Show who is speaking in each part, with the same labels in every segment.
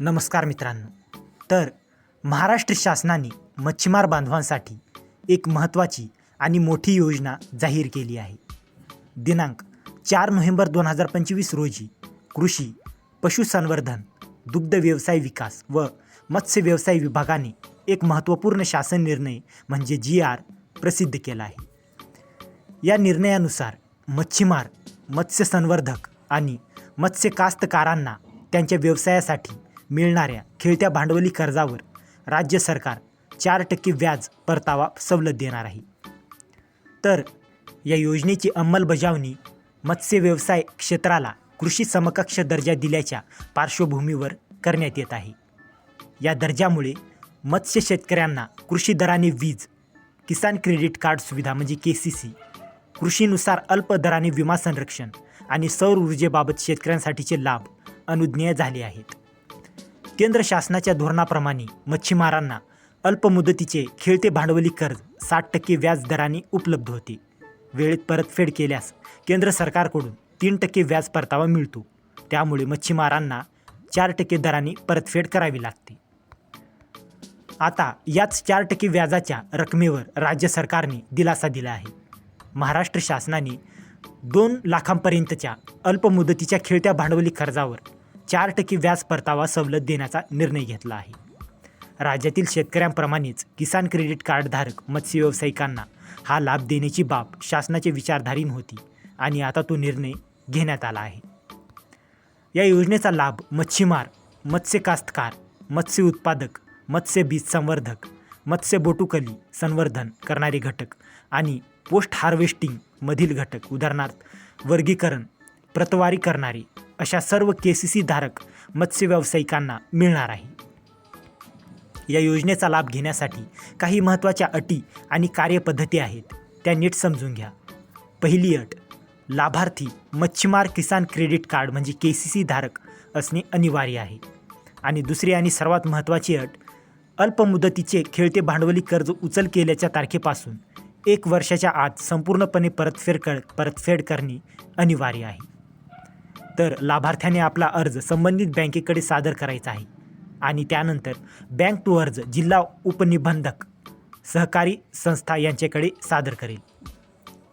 Speaker 1: नमस्कार मित्रांनो. तर महाराष्ट्र शासनाने मच्छीमार बांधवांसाठी एक महत्त्वाची आणि मोठी योजना जाहीर केली आहे. दिनांक चार नोव्हेंबर दोन हजार पंचवीस रोजी कृषी पशुसंवर्धन दुग्ध व्यवसाय विकास व मत्स्य व्यवसाय विभागाने एक महत्त्वपूर्ण शासन निर्णय म्हणजे जी आर प्रसिद्ध केला आहे. या निर्णयानुसार मच्छीमार मत्स्य संवर्धक आणि मत्स्य कास्तकारांना त्यांच्या व्यवसायासाठी मिळणाऱ्या खेळत्या भांडवली कर्जावर राज्य सरकार चार टक्के व्याज परतावा सवलत देणार आहे. तर या योजनेची अंमलबजावणी मत्स्य व्यवसाय क्षेत्राला कृषी समकक्ष दर्जा दिल्याच्या पार्श्वभूमीवर करण्यात येत आहे. या दर्जामुळे मत्स्य शेतकऱ्यांना कृषी दराने वीज किसान क्रेडिट कार्ड सुविधा म्हणजे के सी सी कृषीनुसार अल्प दराने विमा संरक्षण आणि सौर ऊर्जेबाबत शेतकऱ्यांसाठीचे लाभ अनुज्ञेय झाले आहेत. केंद्र शासनाच्या धोरणाप्रमाणे मच्छीमारांना अल्प मुदतीचे खेळते भांडवली कर्ज साठ टक्के व्याज दराने उपलब्ध होते. वेळेत परतफेड केल्यास केंद्र सरकारकडून तीन टक्के व्याज परतावा मिळतो. त्यामुळे मच्छीमारांना चार टक्के दराने परतफेड करावी लागते. आता याच चार टक्के व्याजाच्या रकमेवर राज्य सरकारने दिलासा दिला आहे. महाराष्ट्र शासनाने दोन लाखांपर्यंतच्या अल्पमुदतीच्या खेळत्या भांडवली कर्जावर चार टक्के व्याज परतावा सवलत देण्याचा निर्णय घेतला आहे. राज्यातील शेतकऱ्यांप्रमाणेच किसान क्रेडिट कार्डधारक मत्स्य व्यावसायिकांना हा लाभ देण्याची बाब शासनाचे विचारधारीन होती आणि आता तो निर्णय घेण्यात आला आहे. या योजनेचा लाभ मच्छीमार मत्स्य कास्तकार मत्स्य उत्पादक मत्स्य बीज संवर्धक मत्स्य बोटुकली संवर्धन करणारे घटक आणि पोस्ट हार्वेस्टिंगमधील घटक उदाहरणार्थ वर्गीकरण प्रतवारी करणारे अशा सर्व के सी सी धारक मत्स्य व्यावसायिकांना मिळणार आहे. या योजनेचा लाभ घेण्यासाठी काही महत्त्वाच्या अटी आणि कार्यपद्धती आहेत त्या नीट समजून घ्या. पहिली अट लाभार्थी मच्छीमार किसान क्रेडिट कार्ड म्हणजे के सी सी धारक असणे अनिवार्य आहे. आणि दुसरी आणि सर्वात महत्त्वाची अट अल्पमुदतीचे खेळते भांडवली कर्ज उचल केल्याच्या तारखेपासून एक वर्षाच्या आत संपूर्णपणे परतफेड कर परतफेड करणे अनिवार्य आहे. तर लाभार्थ्याने आपला अर्ज संबंधित बँकेकडे सादर करायचा आहे. आणि त्यानंतर बँक टू अर्ज जिल्हा उपनिबंधक सहकारी संस्था यांच्याकडे सादर करेल.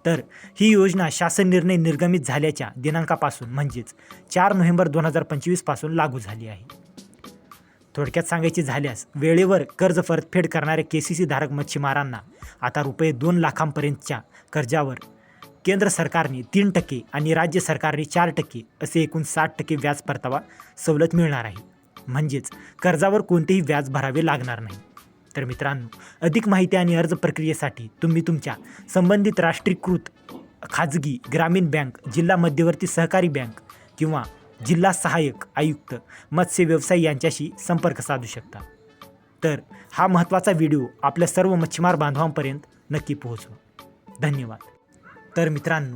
Speaker 1: तर ही योजना शासन निर्णय निर्गमित झाल्याच्या दिनांकापासून म्हणजेच चार नोव्हेंबर दोन हजार पंचवीसपासून लागू झाली आहे. थोडक्यात सांगायचे झाल्यास वेळेवर कर्ज परतफेड करणाऱ्या के सी सी धारक मच्छीमारांना आता रुपये दोन लाखांपर्यंतच्या कर्जावर केंद्र सरकारने तीन टक्के आणि राज्य सरकारने चार टक्के असे एकूण साठ टक्के व्याज परतावा सवलत मिळणार आहे. म्हणजेच कर्जावर कोणतेही व्याज भरावे लागणार नाही. तर मित्रांनो अधिक माहिती आणि अर्ज प्रक्रियेसाठी तुम्ही तुमच्या संबंधित राष्ट्रीयकृत खाजगी ग्रामीण बँक जिल्हा मध्यवर्ती सहकारी बँक किंवा जिल्हा सहाय्यक आयुक्त मत्स्य व्यवसाय यांच्याशी संपर्क साधू शकता. तर हा महत्त्वाचा व्हिडिओ आपल्या सर्व मच्छीमार बांधवांपर्यंत नक्की पोहोचवा. धन्यवाद. तर मित्रांनो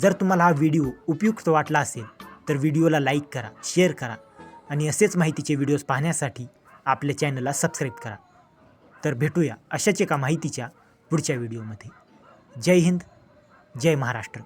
Speaker 1: जर तुम्हाला हा व्हिडिओ उपयुक्त वाटला असेल तर व्हिडिओला लाईक करा शेअर करा आणि असेच माहितीचे व्हिडिओज पाहण्यासाठी आपल्या चॅनलला सबस्क्राईब करा. तर भेटूया अशाच एका माहितीच्या पुढच्या व्हिडिओमध्ये. जय हिंद जय महाराष्ट्र.